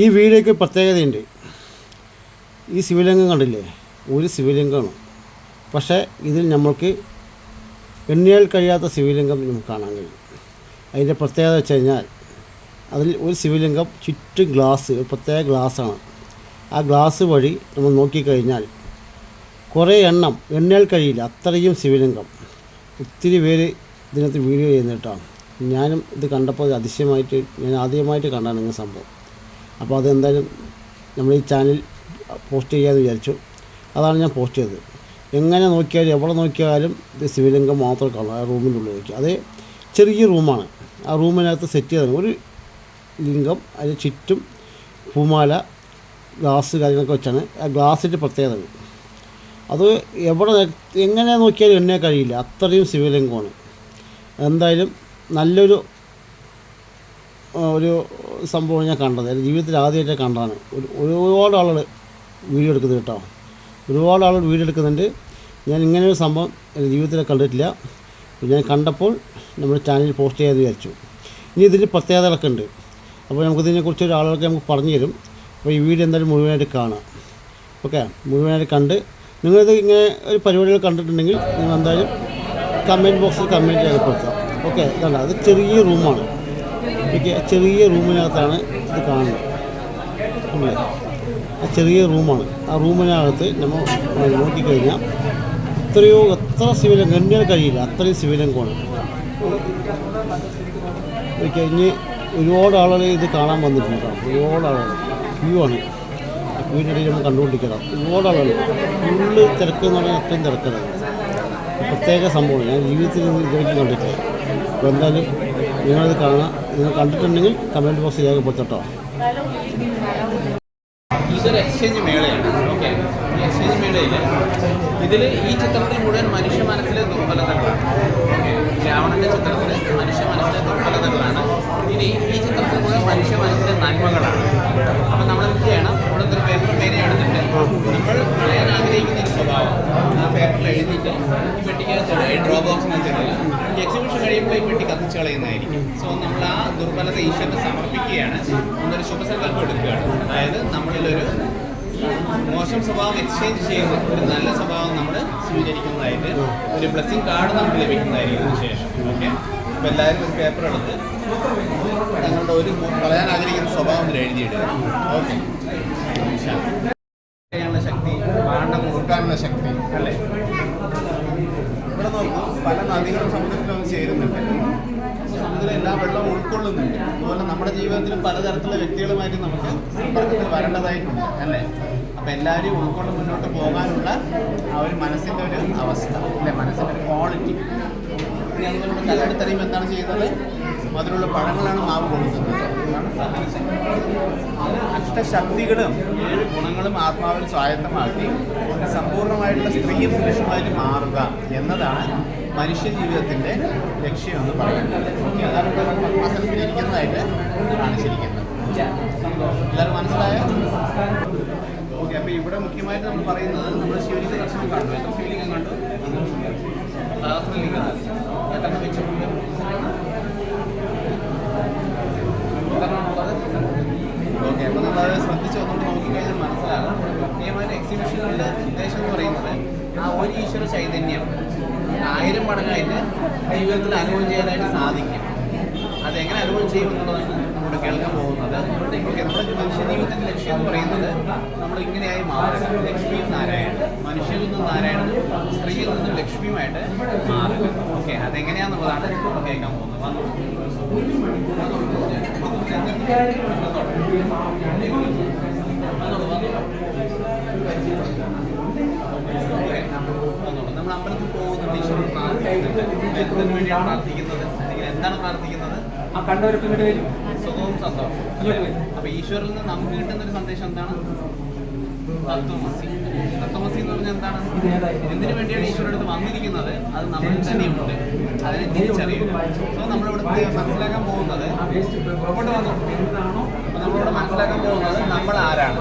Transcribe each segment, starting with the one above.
ഈ വീഡിയോയ്ക്ക് പ്രത്യേകതയുണ്ട്. ഈ ശിവലിംഗം കണ്ടില്ലേ? ഒരു ശിവലിംഗമാണ്. പക്ഷേ ഇതിൽ നമ്മൾക്ക് എണ്ണിയാൽ കഴിയാത്ത ശിവലിംഗം നമുക്ക് കാണാൻ കഴിയും. അതിന്റെ പ്രത്യേകത വെച്ച് കഴിഞ്ഞാൽ അതിൽ ഒരു ശിവലിംഗം ചുറ്റും ഗ്ലാസ് ഒരു പ്രത്യേക ഗ്ലാസ്സാണ്. ആ ഗ്ലാസ് വഴി നമ്മൾ നോക്കിക്കഴിഞ്ഞാൽ കുറേ എണ്ണം എണ്ണിയാൽ കഴിയില്ല അത്രയും ശിവലിംഗം. ഒത്തിരി പേര് ഇതിനകത്ത് വീഡിയോ ചെയ്യുന്നിട്ടാണ് ഞാനും ഇത് കണ്ടപ്പോൾ അതിശയമായിട്ട് ഞാൻ ആദ്യമായിട്ട് കണ്ടാണ് ഇങ്ങനെ സംഭവം. അപ്പോൾ അതെന്തായാലും നമ്മൾ ഈ ചാനൽ പോസ്റ്റ് ചെയ്യാമെന്ന് വിചാരിച്ചു. അതാണ് ഞാൻ പോസ്റ്റ് ചെയ്തത്. എങ്ങനെ നോക്കിയാലും എവിടെ നോക്കിയാലും ശിവലിംഗം മാത്രം കാണും ആ റൂമിന്റെ ഉള്ളിൽ നോക്കി. അത് ചെറിയ റൂമാണ്. ആ റൂമിനകത്ത് സെറ്റ് ചെയ്തത് ഒരു ലിംഗം അതിന് ചുറ്റും പൂമാല ഗ്ലാസ് കാര്യങ്ങളൊക്കെ വെച്ചാണ്. ആ ഗ്ലാസിന്റെ പ്രത്യേകത അത്. എവിടെ എങ്ങനെ നോക്കിയാലും എണ്ണേ കഴിയില്ല. അത്രയും ശിവലിംഗമാണ്. എന്തായാലും നല്ലൊരു ഒരു സംഭവം ഞാൻ കണ്ടത്. എന്റെ ജീവിതത്തിൽ ആദ്യമായിട്ട് കണ്ടതാണ്. ഒരു ഒരുപാട് ആളുകൾ വീഡിയോ എടുക്കുന്നത് കേട്ടോ. ഒരുപാട് ആളുകൾ വീഡിയോ എടുക്കുന്നുണ്ട്. ഞാൻ ഇങ്ങനെ ഒരു സംഭവം എന്റെ ജീവിതത്തിൽ കണ്ടിട്ടില്ല. ഞാൻ കണ്ടപ്പോൾ നമ്മുടെ ചാനലിൽ പോസ്റ്റ് ചെയ്യാൻ വിചാരിച്ചു. ഇനി ഇതിന് പ്രത്യേകതകളൊക്കെ ഉണ്ട്. അപ്പോൾ നമുക്കിതിനെക്കുറിച്ച് ഒരു ആളുകൾക്ക് നമുക്ക് പറഞ്ഞു തരും. അപ്പോൾ ഈ വീഡിയോ എന്തായാലും മുഴുവനായിട്ട് കാണാം. ഓക്കെ? മുഴുവനായിട്ട് കണ്ട് നിങ്ങളിത് ഇങ്ങനെ ഒരു പരിപാടികൾ കണ്ടിട്ടുണ്ടെങ്കിൽ നിങ്ങൾ എന്തായാലും കമന്റ് ബോക്സിൽ കമന്റ് രേഖപ്പെടുത്താം ഓക്കെ? അതാണ് അത് ചെറിയ റൂമാണ് ആ ചെറിയ റൂമിനകത്താണ് ഇത് കാണുന്നത്. അല്ലേ? ആ ചെറിയ റൂമാണ്. ആ റൂമിനകത്ത് നമ്മൾ നോക്കിക്കഴിഞ്ഞാൽ എത്രയോ എത്ര ശിവലിംഗം എണ്ണാൻ കഴിയില്ല. അത്രയും ശിവലിംഗമാണ് കഴിഞ്ഞ് ഒരുപാട് ആളുകൾ ഇത് കാണാൻ വന്നിട്ടുണ്ട്. ഒരുപാട് ആളുകൾ ക്യൂ ആണ്. ഇടയിൽ നമ്മൾ കണ്ടുകൊണ്ടിരിക്കണം ഒരുപാട് ആളുകൾ ഫുള്ള് തിരക്ക് എന്ന് പറഞ്ഞാൽ അത്രയും തിരക്കാണ് പ്രത്യേക സംഭവമാണ്. ഞാൻ ജീവിതത്തിൽ ഇതുവരെ കണ്ടിട്ടില്ല. എന്തായാലും നിങ്ങളിത് കാണാം നിങ്ങൾ കണ്ടിട്ടുണ്ടെങ്കിൽ കമന്റ് ബോക്സ് രേഖപ്പെടുത്തട്ടോ. ഇതൊരു എക്സ്ചേഞ്ച് മേളയാണ്. ഓക്കെ എക്സ്ചേഞ്ച് മേളയിൽ ഇതിൽ ഈ ചിത്രത്തിൽ മുഴുവൻ മനുഷ്യ മനസ്സിലെ ദുർബലതകളാണ്. ഓക്കെ രാവണന്റെ ചിത്രത്തിൽ മനുഷ്യ മനസ്സിലെ ദുർബലതകളാണ്. ഇനി ഈ ചിത്രത്തിൽ മുഴുവൻ മനുഷ്യ മനസ്സിലെ നന്മകളാണ്. അപ്പം നമ്മൾ എന്ത് ചെയ്യണം? നമ്മുടെ ഒരു പേപ്പർ എടുത്തിട്ട് നമ്മൾ കളയാൻ ആഗ്രഹിക്കുന്ന ഒരു സ്വഭാവം. ആ പേപ്പറിൽ എഴുതിയിട്ട് ഈ പെട്ടിക്കകത്ത് ഡ്രോ ബോക്സിനകത്തിടുക ഈ എക്സിബിഷൻ കഴിയുമ്പോൾ ഈ പെട്ടി കത്തിച്ച് കളയുന്നതായിരിക്കും. സോ നമ്മൾ ആ ദുർബലത ഈശ്വരന് സമർപ്പിക്കുകയാണ്. നമ്മളൊരു ശുഭസങ്കല്പം എടുക്കുകയാണ്. അതായത് നമ്മളിലൊരു മോശം സ്വഭാവം എക്സ്ചേഞ്ച് ചെയ്യുന്ന ഒരു നല്ല സ്വഭാവം നമ്മൾ സ്വീകരിക്കുന്നതായിട്ട് ഒരു ബ്ലെസ്സിങ് കാർഡ് നമുക്ക് ലഭിക്കുന്നതായിരിക്കും അതിന് ശേഷം. ഓക്കെ അപ്പോൾ എല്ലാവരും ഒരു പേപ്പർ എടുത്ത് ഞങ്ങളുടെ ഒരു കളയാൻ ആഗ്രഹിക്കുന്ന സ്വഭാവം ഇതിൽ എഴുതിയിടുക. ഓക്കെ ശക്തി. പാണ്ഡം മുറുക്കാനുള്ള ശക്തി അല്ലേ ഇവിടെ നോക്കൂ പല നദികളും സമുദ്രത്തിൽ വന്ന് ചേരുന്നുണ്ട് സമുദ്രം എല്ലാ വെള്ളവും ഉൾക്കൊള്ളുന്നുണ്ട് അതുപോലെ നമ്മുടെ ജീവിതത്തിൽ പലതരത്തിലുള്ള വ്യക്തികളുമായിട്ട് നമുക്ക് സമ്പർക്കത്തിൽ വരേണ്ടതായിട്ടുണ്ട് അല്ലേ? അപ്പം എല്ലാവരെയും ഉൾക്കൊണ്ട് മുന്നോട്ട് പോകാനുള്ള ആ ഒരു മനസ്സിന്റെ ഒരു അവസ്ഥ അല്ലേ? മനസ്സിന്റെ ഒരു ക്വാളിറ്റി കല്ലെടുത്തറിയുമ്പോൾ എന്താണ് ചെയ്യുന്നത്? അതിലുള്ള പഴങ്ങളാണ് മാവ് കൊടുക്കുന്നത്. അഷ്ടശക്തികളും ഏഴ് ഗുണങ്ങളും ആത്മാവിൽ സ്വായത്തമാക്കി സമ്പൂർണമായിട്ടുള്ള സ്ത്രീയും പുരുഷന്മാരും മാറുക എന്നതാണ് മനുഷ്യ ജീവിതത്തിന്റെ ലക്ഷ്യമെന്ന് പറയുന്നത്. ഓക്കെ അതാണ് നമ്മൾ പത്മാസനത്തിൽ ഇരിക്കുന്നതായിട്ട് കാണിച്ചിരിക്കുന്നത്. എല്ലാവരും മനസ്സിലായോ? ഓക്കെ അപ്പോൾ ഇവിടെ മുഖ്യമായിട്ട് നമ്മൾ പറയുന്നത് നമ്മൾ ശിവലിംഗ ദർശനം കണ്ടു. എത്ര ശിവലിംഗം കണ്ടു? സഹസ്രലിംഗം എത്ര വെച്ചിട്ടുണ്ട് ഓക്കെ അപ്പോൾ നമ്മൾ ശ്രദ്ധിച്ച് ഒന്നുകൂടി നോക്കിക്കഴിഞ്ഞാൽ മനസ്സിലാകും. മുഖ്യമായിട്ട് എക്സിബിഷനുകളുടെ ഉദ്ദേശം എന്ന് പറയുന്നത് ആ ഒരു ഈശ്വര ചൈതന്യം. ആയിരം മടങ്ങായിട്ട് ജീവിതത്തിൽ അനുഭവം ചെയ്യാനായിട്ട് സാധിക്കും അതെങ്ങനെ അനുഭവം ചെയ്യും എന്നുള്ളതാണ് നമ്മുടെ കേൾക്കാൻ പോകുന്നത് നമ്മുടെ മനുഷ്യ ജീവിതത്തിന്റെ ലക്ഷ്യം എന്ന് പറയുന്നത് നമ്മൾ ഇങ്ങനെയായി മാറുക ലക്ഷ്മിയും നാരായണൻ മനുഷ്യരിൽ നിന്നും നാരായണനും സ്ത്രീയിൽ നിന്നും ലക്ഷ്മിയുമായിട്ട് മാറുക ഓക്കെ അതെങ്ങനെയാണെന്നുള്ളതാണ് നമ്മൾ കേൾക്കാൻ പോകുന്നത് വന്നോ. നമ്മൾ ഈശ്വരൻ പ്രാർത്ഥിക്കുന്നുണ്ട് എന്തിനു വേണ്ടിയാണ് പ്രാർത്ഥിക്കുന്നത്? എന്താണ് പ്രാർത്ഥിക്കുന്നത്? ആ കണ്ടവരൊക്കെ ഇങ്ങോട്ട് വരും. സുഖവും സന്തോഷം ഇങ്ങോട്ട് വരും. അപ്പൊ ഈശ്വരിൽ നിന്ന് നമുക്ക് കിട്ടുന്ന ഒരു സന്ദേശം എന്താണ്? തത്വമസി. തത്വമസി എന്ന് പറഞ്ഞാൽ എന്താണ്? എന്തിനു വേണ്ടിയാണ് ഈശ്വരൻ അടുത്ത് വന്നിരിക്കുന്നത്? അത് നമ്മളിൽ തന്നെയുണ്ട് അതിനെ തിരിച്ചറിയുക. സോ നമ്മളിവിടെ മനസ്സിലാക്കാൻ പോകുന്നത് പുറപ്പെട്ട് വന്നു? നമ്മളിവിടെ മനസ്സിലാക്കാൻ പോകുന്നത് നമ്മൾ ആരാണ്?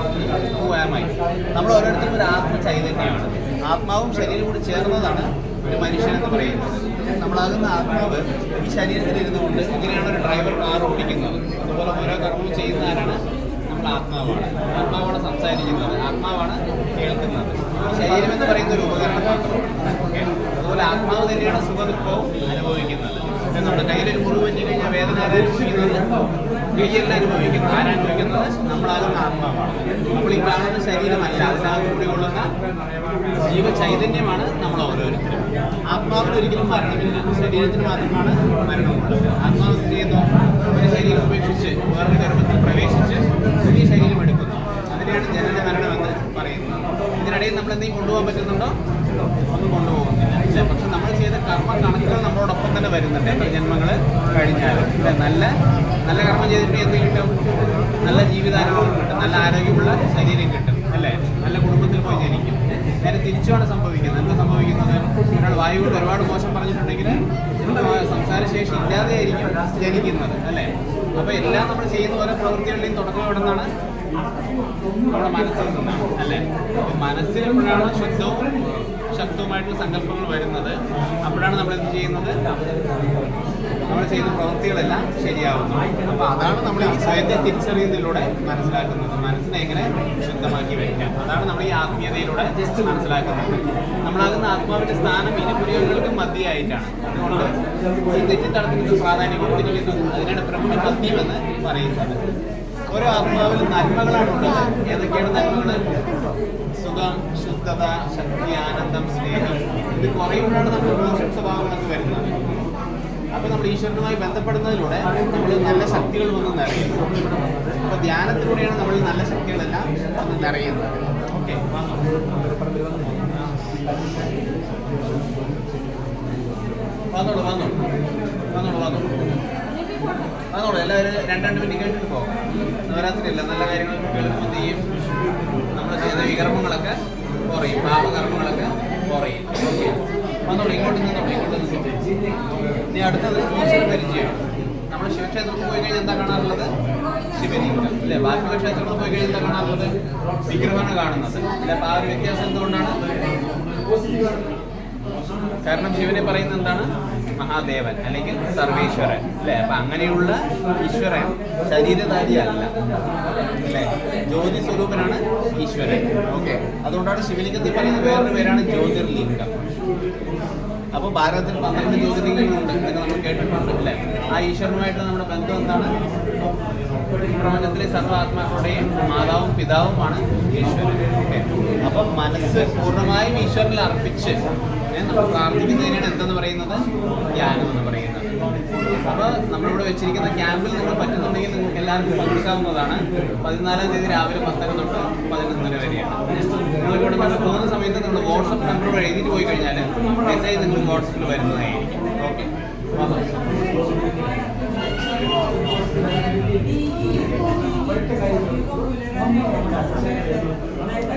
നമ്മൾ ഓരോരുത്തരും ഒരു ആത്മ ചൈതന്യമാണ് ആത്മാവും ശരീരവും കൂടി ചേർന്നതാണ് ഒരു മനുഷ്യൻ എന്ന് പറയുന്നത് നമ്മളാകുന്ന ആത്മാവ് ഈ ശരീരത്തിൽ ഇരുന്നുകൊണ്ട് ഇങ്ങനെയാണ് ഒരു ഡ്രൈവർ കാർ ഓടിക്കുന്നത്. അതുപോലെ ഓരോ കർമ്മവും ചെയ്യുന്ന ആരാണ് നമ്മൾ നമ്മൾ ആത്മാവാണ്. ആത്മാവാണ് സംസാരിക്കുന്നത്. ആത്മാവാണ് കേൾക്കുന്നത്. ശരീരം എന്ന് പറയുന്ന ഒരു ഉപകരണം മാത്രമാണ്. അതുപോലെ ആത്മാവ് തന്നെയാണ് സുഖദുഃഖവും അനുഭവിക്കുന്നത്. ഇപ്പം നമ്മുടെ കയ്യിലൊരു മുറിവ് വേദന അനുഭവിക്കുന്നത് കൈയെല്ലാം അനുഭവിക്കുന്നത് ആരനുഭവിക്കുന്നത് നമ്മളാകുന്ന ആത്മാവാണ് അപ്പോൾ ഈ കാണുന്ന ശരീരമല്ല അതിനകത്തുകൂടി കൊള്ളുന്ന ജീവ നമ്മൾ ഓരോരുത്തരും ആത്മാവിന് ഒരിക്കലും മരണമില്ല ശരീരത്തിന് മാത്രമാണ് മരണമുള്ളത് ആത്മാവ് ചെയ്യുന്നു ഒരു ശരീരം ഉപേക്ഷിച്ച് വേറൊരു ഗർഭത്തിൽ പ്രവേശിച്ച് പുതിയ ശരീരം എടുക്കുന്നു അതിനെയാണ് ജനന മരണമെന്ന് പറയുന്നത് ഇതിനിടയിൽ നമ്മൾ എന്തെങ്കിലും കൊണ്ടുപോകാൻ പറ്റുന്നുണ്ടോ ഒന്നും കൊണ്ടുപോകുന്നില്ല പക്ഷെ നമ്മൾ ചെയ്ത കർമ്മ കണക്കുകൾ നമ്മളോടൊപ്പം തന്നെ വരുന്നുണ്ട് എത്ര ജന്മങ്ങൾ കഴിഞ്ഞാലും നല്ല നല്ല കർമ്മം ചെയ്തിട്ട് എന്ത് കിട്ടും? നല്ല ജീവിതാനുഭവം കിട്ടും. നല്ല ആരോഗ്യമുള്ള ശരീരം കിട്ടും അല്ലേ? നല്ല കുടുംബത്തിൽ പോയി ജനിക്കും. നേരെ തിരിച്ചുമാണ് സംഭവിക്കുന്നത്. എന്താ സംഭവിക്കുന്നത്? ഒരാൾ വായു കൊണ്ട് ഒരുപാട് മോശം പറഞ്ഞിട്ടുണ്ടെങ്കിൽ സംസാരശേഷി ഇല്ലാതെ ആയിരിക്കും ജനിക്കുന്നത് അല്ലേ? അപ്പോൾ എല്ലാം നമ്മൾ ചെയ്യുന്ന ഓരോ പ്രവൃത്തികളുടെയും തുടക്കം എവിടെ നിന്നാണ്? നമ്മുടെ മനസ്സിൽ നിന്നാണ് അല്ലേ? മനസ്സിൽ എപ്പോഴാണ് ശുദ്ധവും ശക്തവുമായിട്ടുള്ള സങ്കല്പങ്ങൾ വരുന്നത്. അപ്പോഴാണ് നമ്മൾ എന്ത് ചെയ്യുന്നത്? നമ്മൾ ചെയ്യുന്ന പ്രവൃത്തികളെല്ലാം ശരിയാവുന്നു. അപ്പോൾ അതാണ് നമ്മൾ ഈ സ്വയത്തെ തിരിച്ചറിയുന്നതിലൂടെ മനസ്സിലാക്കുന്നത്. മനസ്സിനെ എങ്ങനെ ശുദ്ധമാക്കി വയ്ക്കാം? അതാണ് നമ്മൾ ഈ ആത്മീയതയിലൂടെ ജസ്റ്റ് മനസ്സിലാക്കുന്നത്. നമ്മളാകുന്ന ആത്മാവിന്റെ സ്ഥാനം ഇരുപുരികൾക്ക് മതിയായിട്ടാണ് അതുകൊണ്ട് തെറ്റിത്തടത്തിന് പ്രാധാന്യം കൊടുത്തിരിക്കുന്നു അതിനാണ് പ്രമുഖ മദ്യം എന്ന് പറയുന്നത്. ഓരോ ആത്മാവിൽ നന്മകളാണ് ഉള്ളത്. ഏതൊക്കെയാണ് നന്മകൾ സുഖം ശുദ്ധത ശക്തി ആനന്ദം സ്നേഹം. ഇത് കുറയുമ്പോഴാണ് നമ്മൾ മോശം സ്വഭാവങ്ങളൊക്കെ വരുന്നത്. അപ്പൊ നമ്മൾ ഈശ്വരനുമായി ബന്ധപ്പെടുന്നതിലൂടെ നമ്മൾ നല്ല ശക്തികൾ വന്ന് നിറയുന്നത് അപ്പൊ ധ്യാനത്തിലൂടെയാണ് നമ്മൾ നല്ല ശക്തികളെല്ലാം വന്ന് നിറയുന്നത്. ഓക്കെ വന്നോളൂ വന്നോളൂ. വന്നോളൂ വന്നോളൂ. വന്നോളൂ എല്ലാവരും രണ്ട് രണ്ട് മിനിറ്റ് കഴിഞ്ഞിട്ട് പോകാം. നവരാത്രി അല്ല നല്ല കാര്യങ്ങൾ കേൾക്കുമ്പോൾ ബുദ്ധിയും നമ്മൾ ചെയ്ത വികർമ്മങ്ങളൊക്കെ കുറയും പാപകർമ്മങ്ങളൊക്കെ കുറയും. വന്നോളൂ ഇങ്ങോട്ട് നിന്നോളൂ ഇങ്ങോട്ട് നിന്നോളൂ ഇനി അടുത്തത് ഈശ്വര പരിചയം. നമ്മൾ ശിവക്ഷേത്രത്തിൽ പോയി കഴിഞ്ഞാൽ എന്താ കാണാറുള്ളത്? ശിവലിംഗം. അല്ലേ? ബാക്കിയുള്ള ക്ഷേത്രങ്ങളിൽ പോയി കഴിഞ്ഞാൽ എന്താ കാണാറുള്ളത്? വിഗ്രഹമാണ് കാണുന്നത്. അല്ലെ? ആ ഒരു വ്യത്യാസം എന്തുകൊണ്ടാണ്? കാരണം ശിവനെ പറയുന്നത് എന്താണ്? മഹാദേവൻ അല്ലെങ്കിൽ സർവേശ്വരൻ അല്ലേ? അപ്പൊ അങ്ങനെയുള്ള ഈശ്വരൻ ശരീരധാരിയല്ല. അല്ലേ? ജ്യോതി സ്വരൂപനാണ് ഈശ്വരൻ. ഓക്കെ. അതുകൊണ്ടാണ് ശിവലിംഗത്തിൽ പറയുന്ന വേറൊരു പേരാണ് ജ്യോതിർലിംഗം. അപ്പോൾ ഭാരതത്തിൽ പന്ത്രണ്ട് ജ്യോതിർലിംഗങ്ങളുണ്ട് എന്നൊക്കെ നമ്മൾ കേട്ടിട്ടുണ്ട് അല്ലേ? ആ ഈശ്വരനുമായിട്ട് നമ്മുടെ ബന്ധം എന്താണ്? പ്രപഞ്ചത്തിലെ സർവ ആത്മാക്കളുടെയും മാതാവും പിതാവുമാണ് ഈശ്വരൻ. ഓക്കെ. അപ്പം മനസ്സ് പൂർണമായും ഈശ്വരനിൽ അർപ്പിച്ച് പ്രാർത്ഥിക്കുന്നതിനാണ് എന്തെന്ന് പറയുന്നത്? ധ്യാനം എന്ന് പറയുന്നത്. അപ്പോൾ നമ്മളിവിടെ വെച്ചിരിക്കുന്ന ക്യാമ്പിൽ നിങ്ങൾ പറ്റുന്നുണ്ടെങ്കിൽ നിങ്ങൾക്ക് എല്ലാവർക്കും പങ്കെടുക്കാവുന്നതാണ്. പതിനാലാം തീയതി രാവിലെ പത്തര തൊട്ട് പതിനൊന്നര വരെയാണ്. നിങ്ങളിവിടെ നിങ്ങൾ പോകുന്ന സമയത്ത് നിങ്ങൾ വാട്സപ്പ് നമ്പർ എഴുതിയിട്ട് പോയി കഴിഞ്ഞാൽ മെസ്സേജ് നിങ്ങൾ വാട്സപ്പിൽ വരുന്നതായിരിക്കും. ഓക്കെ?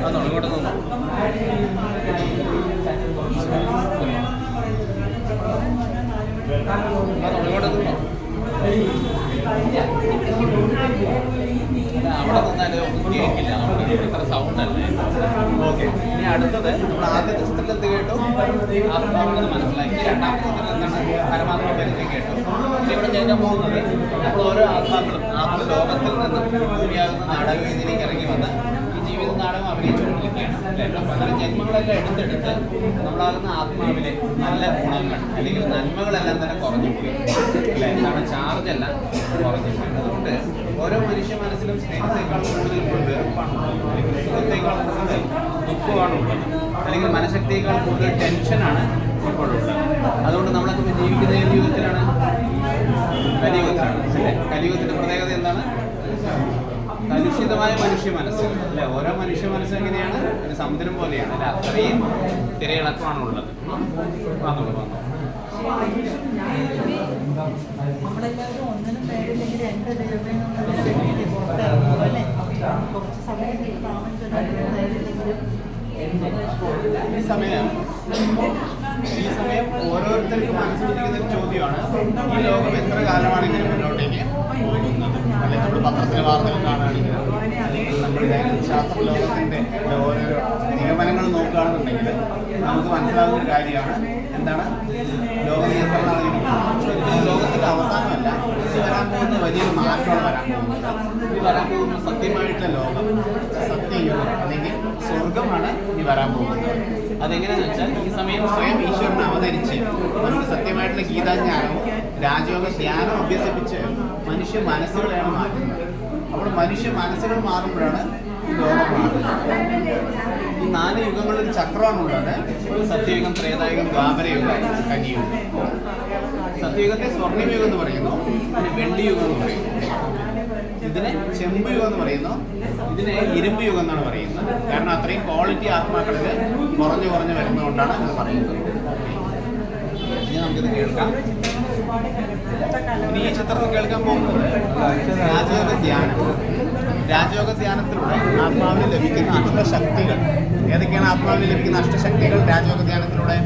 വന്നോളൂ ഇങ്ങോട്ട് നിന്നോ വന്നോളൂ ഇങ്ങോട്ട് നിന്നോ അവിടെ നിന്നാൽ അവിടെ ഇത്ര സൗണ്ട് ഇനി അടുത്തത് നമ്മൾ ആദ്യത്തെ കേട്ടു? ആത്മാവെന്ന് മനസ്സിലാക്കി. രണ്ടാമത്തെ ചിത്രത്തിൽ എന്താണ്? പരമാത്മ പരിചയം കേട്ടു. ഇവിടെ ചെയ്യാൻ പോകുന്നത് നമ്മൾ ഓരോ ആത്മാക്കളും ആത്മലോകത്തിൽ നിന്നും ഭൂമിയാകുന്ന നാടകവേദിയിലേക്ക് ഇറങ്ങി വന്ന് നാടകം അങ്ങനെ ജന്മങ്ങളെല്ലാം എടുത്തെടുത്ത് നമ്മളാകുന്ന ആത്മാവിലെ നല്ല ഗുണങ്ങൾ അല്ലെങ്കിൽ നന്മകളെല്ലാം തന്നെ കുറഞ്ഞു പോയി. അല്ലെ? എന്താണ് ചാർജ് എല്ലാം കുറഞ്ഞു പോയി. അതുകൊണ്ട് ഓരോ മനുഷ്യ മനസ്സിലും സ്നേഹത്തെക്കാൾ കൂടുതൽ വെറുപ്പാണ് അല്ലെങ്കിൽ സുഖത്തേക്കാൾ കൂടുതൽ ദുഃഖമാണ് ഉള്ളത്. അല്ലെങ്കിൽ മനഃശക്തിയേക്കാൾ കൂടുതൽ ടെൻഷനാണ് ഇപ്പോഴുള്ളത് അതുകൊണ്ട് നമ്മളൊക്കെ ജീവിക്കുന്ന ഏത് യുഗത്തിലാണ് കലിയുഗത്തിലാണ് അല്ലെ? കലിയുഗത്തിന്റെ പ്രത്യേകത എന്താണ് കലുഷിതമായ മനുഷ്യ മനസ്സ്. അല്ലെ? ഓരോ മനുഷ്യ മനസ്സ് എങ്ങനെയാണ്? ഒരു സമുദ്രം പോലെയാണ്. അല്ലെ? അത്രയും തിരയിളക്കമാണ് ഉള്ളത്. നമ്മളെല്ലാവരും ഒന്നിനും പേരില്ലെങ്കിൽ രണ്ട് കുറച്ച് സമയം രാമൻ ചൊല്ലില്ലെങ്കിലും ഈ സമയം ഈ സമയം ഓരോരുത്തർക്കും മനസ്സിലിരിക്കുന്ന ഒരു ചോദ്യമാണ്. ഈ ലോകം എത്ര കാലമാണ് ഇങ്ങനെ മുന്നോട്ടേക്ക് പോകുന്നത്? അല്ലെങ്കിൽ നമ്മൾ പത്രത്തിലെ വാർത്തകൾ കാണുകയാണെങ്കിൽ. അതായത് ശാസ്ത്ര ലോകത്തിന്റെ ഓരോരോ നിഗമനങ്ങൾ നോക്കുകയാണെന്നുണ്ടെങ്കിൽ നമുക്ക് മനസ്സിലാകുന്ന ഒരു കാര്യമാണ്. എന്താണ്? ലോക നിയന്ത്രണം ലോകത്തിന്റെ അവസാനമല്ല. വരാൻ പോകുന്ന വലിയൊരു മാറ്റമാണ് വരാൻ പോകുന്നത്. ഇത് വരാൻ പോകുന്ന സത്യമായിട്ടുള്ള ലോകം സത്യയുഗം അല്ലെങ്കിൽ സ്വർഗമാണ് ഇനി വരാൻ പോകുന്നത്. അതെങ്ങനെയാന്ന് വെച്ചാൽ ഈ സമയം സ്വയം ഈശ്വരനെ അവതരിച്ച് നമുക്ക് സത്യമായിട്ടുള്ള ഗീതാജ്ഞാനവും രാജയോഗ ധ്യാനം അഭ്യസിപ്പിച്ച് മനുഷ്യ മനസ്സുകളെയാണ് മാറ്റുന്നത്. അപ്പോൾ മനുഷ്യ മനസ്സുകൾ മാറുമ്പോഴാണ് ഈ ലോകം മാറുന്നത്. ഈ നാല് യുഗങ്ങളിൽ ചക്രമാണുള്ളത് സത്യയുഗം ത്രേതായുഗം ദ്വാപരയുഗം കനിയുഗം സത്യയുഗത്തെ സ്വർണയുഗം എന്ന് പറയുന്നു. വെള്ളിയുഗം എന്ന് പറയുന്നു. ഇതിനെ ചെമ്പ് യുഗം എന്ന് പറയുന്നു. ഇതിനെ ഇരുമ്പ് യുഗം എന്നാണ് പറയുന്നത്. കാരണം അത്രയും ക്വാളിറ്റി ആത്മാക്കളിൽ കുറഞ്ഞു കുറഞ്ഞു വരുന്നതുകൊണ്ടാണ് ഇത് പറയുന്നത്. ഇനി നമുക്കിത് കേൾക്കാം. ഈ ചിത്രം കേൾക്കാൻ പോകുന്നത് രാജയോഗ ധ്യാനം. രാജയോഗ ധ്യാനത്തിലൂടെ ആത്മാവിന് ലഭിക്കുന്ന അഷ്ടശക്തികൾ. ഏതൊക്കെയാണ് ആത്മാവിന് ലഭിക്കുന്ന അഷ്ടശക്തികൾ രാജയോഗ ധ്യാനത്തിലൂടെ?